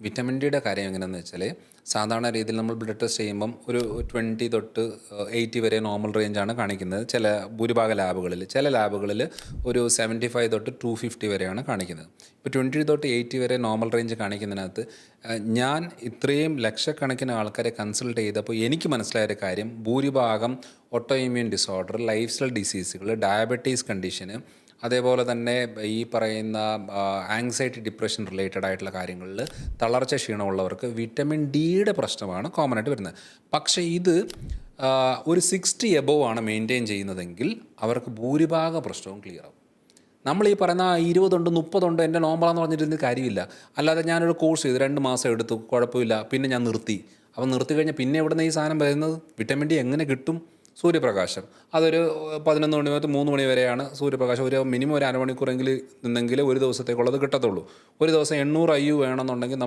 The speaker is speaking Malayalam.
വിറ്റമിൻ ഡിയുടെ കാര്യം എങ്ങനെയാണെന്ന് വെച്ചാൽ സാധാരണ രീതിയിൽ നമ്മൾ ബ്ലഡ് ടെസ്റ്റ് ചെയ്യുമ്പം ഒരു ട്വന്റി തൊട്ട് എയ്റ്റി വരെ നോർമൽ റേഞ്ചാണ് കാണിക്കുന്നത്. ചില ഭൂരിഭാഗ ലാബുകളിൽ ചില ലാബുകളിൽ ഒരു സെവന്റി ഫൈവ് തൊട്ട് ടു ഫിഫ്റ്റി വരെയാണ് കാണിക്കുന്നത്. ഇപ്പോൾ ട്വന്റി തൊട്ട് എയ്റ്റി വരെ നോർമൽ റേഞ്ച് കാണിക്കുന്നതിനകത്ത് ഞാൻ ഇത്രയും ലക്ഷക്കണക്കിന് ആൾക്കാരെ കൺസൾട്ട് ചെയ്തപ്പോൾ എനിക്ക് മനസ്സിലായ ഒരു കാര്യം ഭൂരിഭാഗം auto immune disorder lifestyle ഡിസീസുകൾ ഡയബറ്റീസ് കണ്ടീഷന് അതേപോലെ തന്നെ ഈ പറയുന്ന ആങ്സൈറ്റി ഡിപ്രഷൻ റിലേറ്റഡ് ആയിട്ടുള്ള കാര്യങ്ങളിൽ തളർച്ച ക്ഷീണമുള്ളവർക്ക് വിറ്റമിൻ ഡിയുടെ പ്രശ്നമാണ് കോമൺ ആയിട്ട് വരുന്നത്. പക്ഷേ ഇത് ഒരു സിക്സ്റ്റി എബോവ് ആണ് മെയിന്റെയിൻ ചെയ്യുന്നതെങ്കിൽ അവർക്ക് ഭൂരിഭാഗ പ്രശ്നവും ക്ലിയർ ആവും. നമ്മൾ ഈ പറയുന്ന ഇരുപതുണ്ട് മുപ്പതുണ്ട് എന്റെ നോമ്പളാന്ന് പറഞ്ഞിരുന്ന കാര്യമില്ല. അല്ലാതെ ഞാനൊരു കോഴ്സ് ചെയ്തു രണ്ട് മാസം എടുത്തു കുഴപ്പമില്ല പിന്നെ ഞാൻ നിർത്തി. അപ്പം നിർത്തി കഴിഞ്ഞാൽ പിന്നെ എവിടെ നിന്ന് ഈ സാധനം വരുന്നത്? വിറ്റമിൻ ഡി എങ്ങനെ കിട്ടും? സൂര്യപ്രകാശം. അതൊരു പതിനൊന്ന് മണി മുതൽ മൂന്ന് മണി വരെയാണ് സൂര്യപ്രകാശം. ഒരു മിനിമം ഒരു അരമണിക്കൂറെങ്കിലും നിന്നെങ്കിൽ ഒരു ദിവസത്തേക്കുള്ളത് കിട്ടത്തുള്ളൂ. ഒരു ദിവസം എണ്ണൂറ് അയ്യു വേണമെന്നുണ്ടെങ്കിൽ നമ്മൾ